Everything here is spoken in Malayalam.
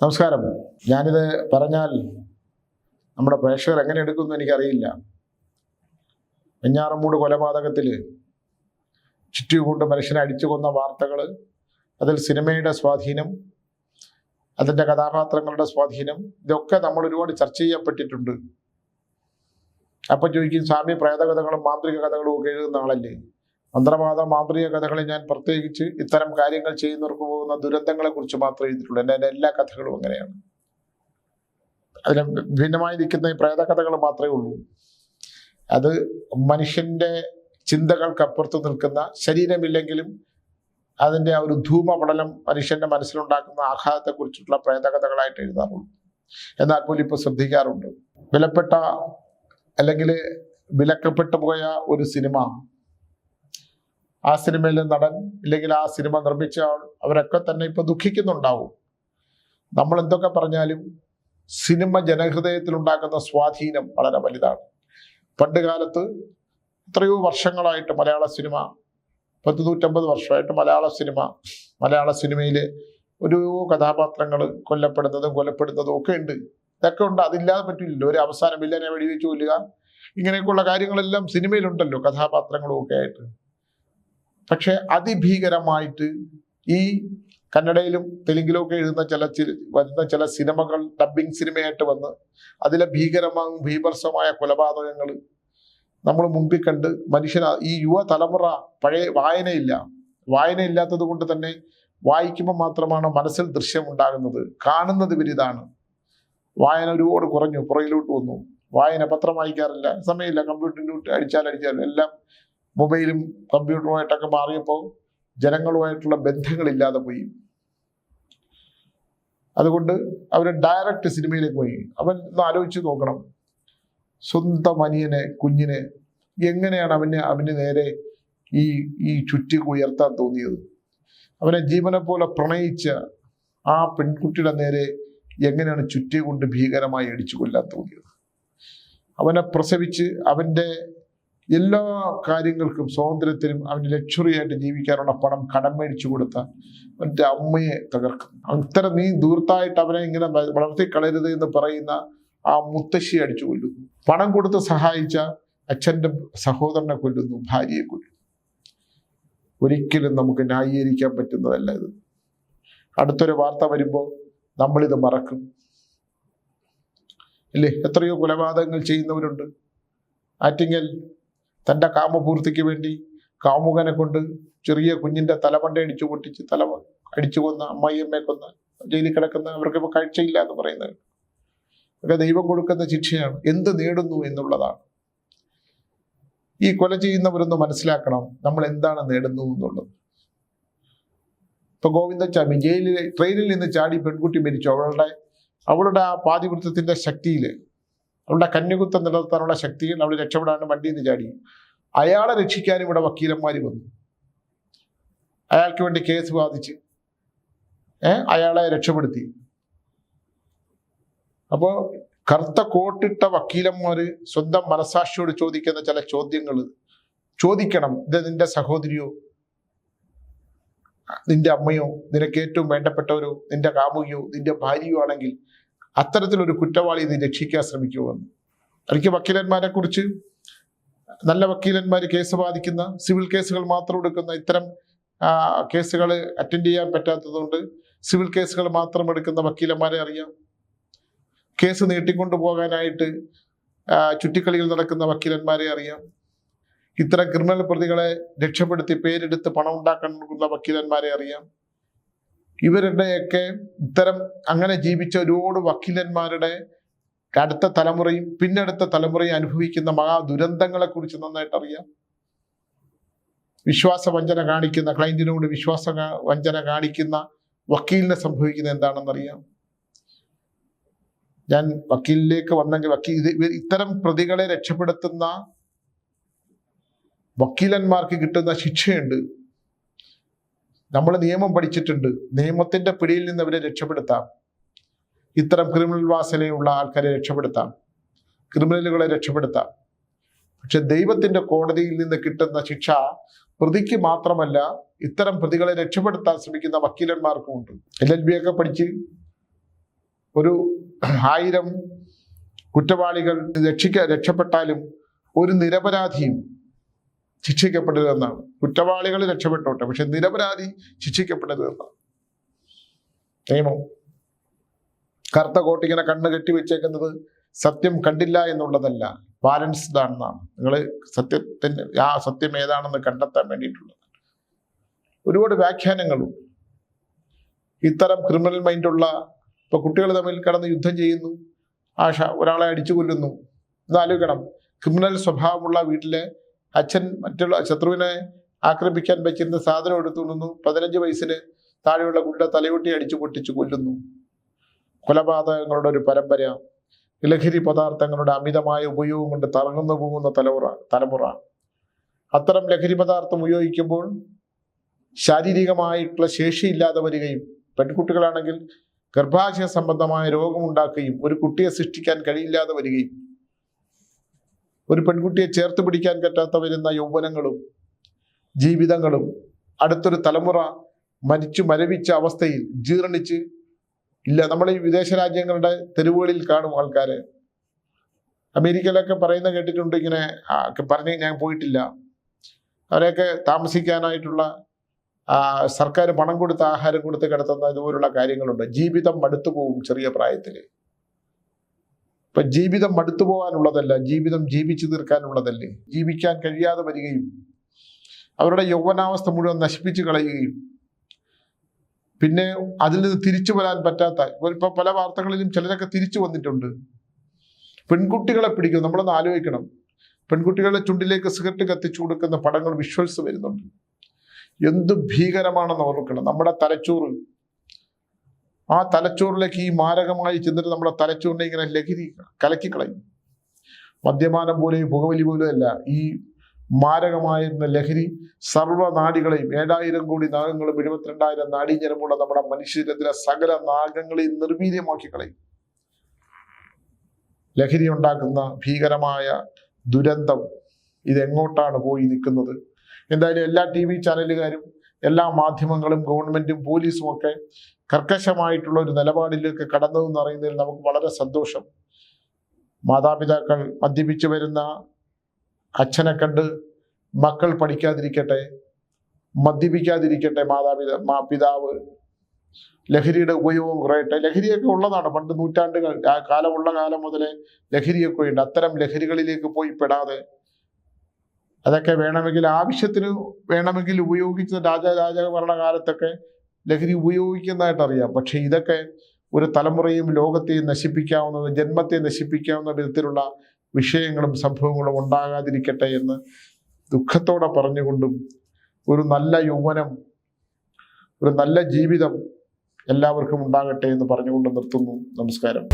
നമസ്കാരം. ഞാനിത് പറഞ്ഞാൽ നമ്മുടെ പ്രേക്ഷകർ എങ്ങനെ എടുക്കുമെന്ന് എനിക്കറിയില്ല. വെഞ്ഞാറമൂട് കൊലപാതകത്തിൽ ചുറ്റുകൊണ്ട് മനുഷ്യനെ അടിച്ചു കൊന്ന വാർത്തകൾ അതിൽ സിനിമയുടെ സ്വാധീനം അതിന്റെ കഥാപാത്രങ്ങളുടെ സ്വാധീനം ഇതൊക്കെ നമ്മൾ ഒരുപാട് ചർച്ച ചെയ്യപ്പെട്ടിട്ടുണ്ട്. അപ്പം ചോദിക്കും സ്വാമി പ്രേതകഥകളും മാന്ത്രിക കഥകളും ഒക്കെ എഴുതുന്ന ആളല്ലേ? മന്ത്രവാദ മാന്ത്രിക കഥകളിൽ ഞാൻ പ്രത്യേകിച്ച് ഇത്തരം കാര്യങ്ങൾ ചെയ്യുന്നവർക്ക് പോകുന്ന ദുരന്തങ്ങളെക്കുറിച്ച് മാത്രമേ എഴുതിയിട്ടുള്ളൂ. എന്റെ എല്ലാ കഥകളും അങ്ങനെയാണ്. അതിന് ഭിന്നമായി നിൽക്കുന്ന ഈ പ്രേതകഥകൾ മാത്രമേ ഉള്ളൂ. അത് മനുഷ്യന്റെ ചിന്തകൾക്കപ്പുറത്ത് നിൽക്കുന്ന ശരീരമില്ലെങ്കിലും അതിന്റെ ആ ഒരു ധൂമപടലം മനുഷ്യന്റെ മനസ്സിലുണ്ടാക്കുന്ന ആഘാതത്തെക്കുറിച്ചിട്ടുള്ള പ്രേതകഥകളായിട്ട് എഴുതാറുള്ളൂ. എന്നാൽ പോലും ഇപ്പോൾ ശ്രദ്ധിക്കാറുണ്ട്. വിലപ്പെട്ട അല്ലെങ്കിൽ വിലക്കപ്പെട്ടു പോയ ഒരു സിനിമ ആ സിനിമയിലെ നടൻ ഇല്ലെങ്കിൽ ആ സിനിമ നിർമ്മിച്ച ആൾ അവരൊക്കെ തന്നെ ഇപ്പൊ ദുഃഖിക്കുന്നുണ്ടാവും. നമ്മൾ എന്തൊക്കെ പറഞ്ഞാലും സിനിമ ജനഹൃദയത്തിൽ ഉണ്ടാക്കുന്ന സ്വാധീനം വളരെ വലുതാണ്. പണ്ട് കാലത്ത് എത്രയോ വർഷങ്ങളായിട്ട് മലയാള സിനിമ പത്ത് നൂറ്റമ്പത് വർഷമായിട്ട് മലയാള സിനിമ മലയാള സിനിമയിലെ ഒരു കഥാപാത്രങ്ങൾ കൊല്ലപ്പെടുന്നതും കൊല്ലപ്പെടുന്നതും ഒക്കെ ഉണ്ട്. ഇതൊക്കെ ഉണ്ട്. അതില്ലാതെ പറ്റില്ലല്ലോ. ഒരു അവസാനം വില്ലനെ വെടിവെച്ച് കൊല്ലുക. ഇങ്ങനെയൊക്കെയുള്ള കാര്യങ്ങളെല്ലാം സിനിമയിലുണ്ടല്ലോ കഥാപാത്രങ്ങളും ഒക്കെ ആയിട്ട്. പക്ഷെ അതിഭീകരമായിട്ട് ഈ കന്നഡയിലും തെലുങ്കിലും ഒക്കെ എഴുതുന്ന ചില വരുന്ന ചില സിനിമകൾ ഡബിങ് സിനിമയായിട്ട് വന്ന് അതിലെ ഭീകരമായും ഭീപർസമായ കൊലപാതകങ്ങൾ നമ്മൾ മുമ്പിൽ കണ്ട് മനുഷ്യന ഈ യുവ തലമുറ പഴയ വായനയില്ല. വായനയില്ലാത്തത് കൊണ്ട് തന്നെ വായിക്കുമ്പോൾ മാത്രമാണ് മനസ്സിൽ ദൃശ്യം ഉണ്ടാകുന്നത് കാണുന്നത് ഇവരിതാണ് വായന ഒരുപാട് കുറഞ്ഞു പുറകിലോട്ട് വന്നു. വായന പത്രം വായിക്കാറില്ല സമയമില്ല. കമ്പ്യൂട്ടറിലോട്ട് അടിച്ചാൽ അടിച്ചാൽ എല്ലാം മൊബൈലും കമ്പ്യൂട്ടറുമായിട്ടൊക്കെ മാറിയപ്പോൾ ജനങ്ങളുമായിട്ടുള്ള ബന്ധങ്ങളില്ലാതെ പോയി. അതുകൊണ്ട് അവർ ഡയറക്റ്റ് സിനിമയിലേക്ക് പോയി. അവൻ ഒന്ന് ആലോചിച്ച് നോക്കണം. സ്വന്തം അനിയനെ കുഞ്ഞിനെ എങ്ങനെയാണ് അവന് അവന് നേരെ ഈ ഈ ചുറ്റി ഉയർത്താൻ തോന്നിയത്? അവനെ ജീവനെ പോലെ പ്രണയിച്ച ആ പെൺകുട്ടിയുടെ നേരെ എങ്ങനെയാണ് ചുറ്റി കൊണ്ട് ഭീകരമായി അടിച്ചു കൊല്ലാൻ തോന്നിയത്? അവനെ പ്രസവിച്ച് അവന്റെ എല്ലാ കാര്യങ്ങൾക്കും സ്വാതന്ത്ര്യത്തിനും അവന് ലക്ഷറി ആയിട്ട് ജീവിക്കാനുള്ള പണം കടം മേടിച്ചു കൊടുത്ത അവന്റെ അമ്മയെ തകർക്കും അത്ര നീ ദൂർത്തായിട്ട് അവനെ ഇങ്ങനെ വളർത്തി കളയരുത് എന്ന് പറയുന്ന ആ മുത്തശ്ശിയെ അടിച്ചു കൊല്ലുന്നു. പണം കൊടുത്ത് സഹായിച്ച അച്ഛന്റെ സഹോദരനെ കൊല്ലുന്നു ഭാര്യയെ കൊല്ലുന്നു. ഒരിക്കലും നമുക്ക് ന്യായീകരിക്കാൻ പറ്റുന്നതല്ല ഇത്. അടുത്തൊരു വാർത്ത വരുമ്പോൾ നമ്മളിത് മറക്കും. അല്ലേ എത്രയോ കൊലപാതകങ്ങൾ ചെയ്യുന്നവരുണ്ട്. ആറ്റിങ്ങൽ തന്റെ കാമപൂർത്തിക്ക് വേണ്ടി കാമുകനെ കൊണ്ട് ചെറിയ കുഞ്ഞിന്റെ തലമണ്ട അടിച്ചു പൊട്ടിച്ച് തല അടിച്ചു കൊന്ന അമ്മായിയമ്മയെ കൊന്ന് ജയിലിൽ കിടക്കുന്ന അവർക്ക് ഇപ്പോൾ കാഴ്ചയില്ല എന്ന് പറയുന്നത് ഒക്കെ ദൈവം കൊടുക്കുന്ന ശിക്ഷയാണ്. എന്ത് നേടുന്നു എന്നുള്ളതാണ്. ഈ കൊല ചെയ്യുന്നവരൊന്ന് മനസ്സിലാക്കണം നമ്മൾ എന്താണ് നേടുന്നു എന്നുള്ളത്. ഇപ്പൊ ഗോവിന്ദച്ചാമി ജയിലിൽ ട്രെയിനിൽ നിന്ന് ചാടി പെൺകുട്ടി മരിച്ചു. അവളുടെ അവളുടെ ആ പാതിവൃത്തത്തിന്റെ ശക്തിയിൽ അവളുടെ കന്നികുത്തം നിലനിർത്താനുള്ള ശക്തിയിൽ അവൾ രക്ഷപ്പെടാനും വണ്ടിയിൽ നിന്ന് ചാടി. അയാളെ രക്ഷിക്കാനും ഇവിടെ വക്കീലന്മാർ വന്നു. അയാൾക്ക് വേണ്ടി കേസ് ബാധിച്ച് അയാളെ രക്ഷപ്പെടുത്തി. അപ്പോ കറുത്ത കോട്ടിട്ട വക്കീലന്മാര് സ്വന്തം മനസാക്ഷിയോട് ചോദിക്കുന്ന ചില ചോദ്യങ്ങൾ. ചോദിക്കണം ഇത് നിന്റെ സഹോദരിയോ? നിന്റെ അമ്മയോ? നിനക്ക് ഏറ്റവും വേണ്ടപ്പെട്ടവരോ? നിന്റെ കാമുകിയോ? നിന്റെ ഭാര്യയോ ആണെങ്കിൽ അത്തരത്തിലൊരു കുറ്റവാളി നീ രക്ഷിക്കാൻ ശ്രമിക്കുമെന്ന്. എനിക്ക് വക്കീലന്മാരെ കുറിച്ച് നല്ല വക്കീലന്മാർ കേസ് ബാധിക്കുന്ന സിവിൽ കേസുകൾ മാത്രം എടുക്കുന്ന ഇത്തരം കേസുകൾ അറ്റൻഡ് ചെയ്യാൻ പറ്റാത്തതുകൊണ്ട് സിവിൽ കേസുകൾ മാത്രം എടുക്കുന്ന വക്കീലന്മാരെ അറിയാം. കേസ് നീട്ടിക്കൊണ്ടു പോകാനായിട്ട് ചുറ്റിക്കളികൾ നടക്കുന്ന വക്കീലന്മാരെ അറിയാം. ഇത്തരം ക്രിമിനൽ പ്രതികളെ രക്ഷപ്പെടുത്തി പേരെടുത്ത് പണം ഉണ്ടാക്കാൻ വക്കീലന്മാരെ അറിയാം. ഇവരുടെയൊക്കെ ഇത്തരം അങ്ങനെ ജീവിച്ച ഒരുപാട് വക്കീലന്മാരുടെ അടുത്ത തലമുറയും പിന്നടുത്ത തലമുറയും അനുഭവിക്കുന്ന മഹാ ദുരന്തങ്ങളെ കുറിച്ച് നന്നായിട്ട് അറിയാം വിശ്വാസ വഞ്ചന കാണിക്കുന്ന ക്ലൈന്റിനോട് വിശ്വാസ വഞ്ചന കാണിക്കുന്ന വക്കീലിനെ സംഭവിക്കുന്ന എന്താണെന്നറിയാം? ഞാൻ വക്കീലിലേക്ക് വന്നെങ്കിൽ വക്കീൽ ഇത്തരം പ്രതികളെ രക്ഷപ്പെടുത്തുന്ന വക്കീലന്മാർക്ക് കിട്ടുന്ന ശിക്ഷയുണ്ട്. നമ്മൾ നിയമം പഠിച്ചിട്ടുണ്ട്. നിയമത്തിന്റെ പിടിയിൽ നിന്ന് അവരെ രക്ഷപ്പെടുത്താം. ഇത്തരം ക്രിമിനൽ വാസനയുള്ള ആൾക്കാരെ രക്ഷപ്പെടുത്താം. ക്രിമിനലുകളെ രക്ഷപ്പെടുത്താം. പക്ഷെ ദൈവത്തിന്റെ കോടതിയിൽ നിന്ന് കിട്ടുന്ന ശിക്ഷ പ്രതിക്ക് മാത്രമല്ല ഇത്തരം പ്രതികളെ രക്ഷപ്പെടുത്താൻ ശ്രമിക്കുന്ന വക്കീലന്മാർക്കും ഉണ്ട്. എൽ എൽ ബി ഒക്കെ പഠിച്ച് ഒരു ആയിരം കുറ്റവാളികൾ രക്ഷിക്ക രക്ഷപ്പെട്ടാലും ഒരു നിരപരാധിയും ശിക്ഷിക്കപ്പെടരുതെന്നാണ് കുറ്റവാളികൾ രക്ഷപ്പെട്ടോട്ടെ പക്ഷെ നിരപരാധി ശിക്ഷിക്കപ്പെടരുതെന്നാണ് നിയമം. കറുത്ത കോട്ടിങ്ങനെ കണ്ണ് കെട്ടി വെച്ചേക്കുന്നത് സത്യം കണ്ടില്ല എന്നുള്ളതല്ല ബാലൻസ്ഡ് ആണെന്നാണ്. നിങ്ങൾ സത്യത്തിന് ആ സത്യം ഏതാണെന്ന് കണ്ടെത്താൻ വേണ്ടിയിട്ടുള്ളത്. ഒരുപാട് വ്യാഖ്യാനങ്ങളുണ്ട് ഇത്തരം ക്രിമിനൽ മൈൻഡുള്ള ഇപ്പൊ കുട്ടികൾ തമ്മിൽ കിടന്ന് യുദ്ധം ചെയ്യുന്നു ആശ ഒരാളെ അടിച്ചു കൊല്ലുന്നു. ഇതാലോചിക്കണം. ക്രിമിനൽ സ്വഭാവമുള്ള വീട്ടിലെ അച്ഛൻ മറ്റുള്ള ശത്രുവിനെ ആക്രമിക്കാൻ വെച്ചിരുന്ന സാധനം എടുത്തുകൊണ്ടുന്നു പതിനഞ്ച് വയസ്സിന് താഴെയുള്ള ഗുണ്ട തലയൊട്ടി അടിച്ചു പൊട്ടിച്ചു കൊല്ലുന്നു. കൊലപാതകങ്ങളുടെ ഒരു പരമ്പര ലഹരി പദാർത്ഥങ്ങളുടെ അമിതമായ ഉപയോഗം കൊണ്ട് തറങ്ങുന്നു പോകുന്ന തലമുറ തലമുറ. അത്തരം ലഹരി പദാർത്ഥം ഉപയോഗിക്കുമ്പോൾ ശാരീരികമായിട്ടുള്ള ശേഷിയില്ലാതെ വരികയും പെൺകുട്ടികളാണെങ്കിൽ ഗർഭാശയ സംബന്ധമായ രോഗമുണ്ടാക്കുകയും ഒരു കുട്ടിയെ സൃഷ്ടിക്കാൻ കഴിയില്ലാതെ വരികയും ഒരു പെൺകുട്ടിയെ ചേർത്ത് പിടിക്കാൻ പറ്റാത്ത വരുന്ന യൗവനങ്ങളും ജീവിതങ്ങളും അടുത്തൊരു തലമുറ മരിച്ചു മരവിച്ച അവസ്ഥയിൽ ജീർണിച്ച് ഇല്ല. നമ്മൾ ഈ വിദേശ രാജ്യങ്ങളുടെ തെരുവുകളിൽ കാണും ആൾക്കാരെ. അമേരിക്കയിലൊക്കെ പറയുന്ന കേട്ടിട്ടുണ്ട് ഇങ്ങനെ പറഞ്ഞ് ഞാൻ പോയിട്ടില്ല. അവരെയൊക്കെ താമസിക്കാനായിട്ടുള്ള സർക്കാർ പണം കൊടുത്ത് ആഹാരം കൊടുത്ത് കിടത്തുന്ന ഇതുപോലുള്ള കാര്യങ്ങളുണ്ട്. ജീവിതം മടുത്തു പോകും ചെറിയ പ്രായത്തിൽ ഇപ്പൊ ജീവിതം മടുത്തു പോകാനുള്ളതല്ല ജീവിതം ജീവിച്ചു തീർക്കാനുള്ളതല്ലേ? ജീവിക്കാൻ കഴിയാതെ വരികയും അവരുടെ യൗവനാവസ്ഥ മുഴുവൻ നശിപ്പിച്ചു കളയുകയും പിന്നെ അതിൽ നിന്ന് തിരിച്ചു വരാൻ പറ്റാത്ത ഇപ്പൊ പല വാർത്തകളിലും ചിലരൊക്കെ തിരിച്ചു വന്നിട്ടുണ്ട്. പെൺകുട്ടികളെ പിടിക്കും നമ്മളൊന്ന് ആലോചിക്കണം. പെൺകുട്ടികളുടെ ചുണ്ടിലേക്ക് സിഗരറ്റ് കത്തിച്ചു കൊടുക്കുന്ന പടങ്ങൾ വിഷ്വൽസ് വരുന്നുണ്ട്. എന്ത് ഭീകരമാണെന്ന് ഓർക്കണം നമ്മുടെ തലച്ചോറ് ആ തലച്ചോറിലേക്ക് ഈ മാരകമായി ചെന്നിട്ട് നമ്മുടെ തലച്ചോറിനെ ഇങ്ങനെ ലഹരി കലക്കിക്കളയും. മദ്യപാനം പോലെയും പുകവലി പോലും അല്ല ഈ മാരകമായിരുന്ന ലഹരി സർവനാടികളെയും ഏഴായിരം കോടി നാഗങ്ങളും എഴുപത്തിരണ്ടായിരം നാടീഞ്ഞരമുള്ള നമ്മുടെ മനുഷ്യരത്തിലെ സകല നാഗങ്ങളെയും നിർവീര്യമാക്കി കളയും. ലഹരി ഉണ്ടാക്കുന്ന ഭീകരമായ ദുരന്തം ഇതെങ്ങോട്ടാണ് പോയി നിൽക്കുന്നത്? എന്തായാലും എല്ലാ ടി വി ചാനലുകാരും എല്ലാ മാധ്യമങ്ങളും ഗവൺമെന്റും പോലീസും ഒക്കെ കർക്കശമായിട്ടുള്ള ഒരു നിലപാടിലേക്ക് കടന്നതെന്ന് അറിയുന്നതിൽ നമുക്ക് വളരെ സന്തോഷം. മാതാപിതാക്കൾ മദ്യപിച്ചു വരുന്ന അച്ഛനെ കണ്ട് മക്കൾ പഠിക്കാതിരിക്കട്ടെ മദ്യപിക്കാതിരിക്കട്ടെ മാതാപിതാ മാ പിതാവ്. ലഹരിയുടെ ഉപയോഗം കുറയട്ടെ. ലഹരിയൊക്കെ ഉള്ളതാണ്. പണ്ട് നൂറ്റാണ്ടുകൾ ആ കാലമുള്ള കാലം മുതലേ ലഹരിയൊക്കെ ഉണ്ട്. അത്തരം ലഹരികളിലേക്ക് പോയി പെടാതെ അതൊക്കെ വേണമെങ്കിൽ ആവശ്യത്തിന് വേണമെങ്കിൽ ഉപയോഗിച്ച രാജരാജ ഭരണകാലത്തൊക്കെ ലഹരി ഉപയോഗിക്കുന്നതായിട്ട് അറിയാം. പക്ഷെ ഇതൊക്കെ ഒരു തലമുറയും ലോകത്തെയും നശിപ്പിക്കാവുന്ന ജന്മത്തെ നശിപ്പിക്കാവുന്ന വിധത്തിലുള്ള വിഷയങ്ങളും സംഭവങ്ങളും ഉണ്ടാകാതിരിക്കട്ടെ എന്ന് ദുഃഖത്തോടെ പറഞ്ഞുകൊണ്ടും ഒരു നല്ല യൗവനം ഒരു നല്ല ജീവിതം എല്ലാവർക്കും ഉണ്ടാകട്ടെ എന്ന് പറഞ്ഞുകൊണ്ട് നിർത്തുന്നു. നമസ്കാരം.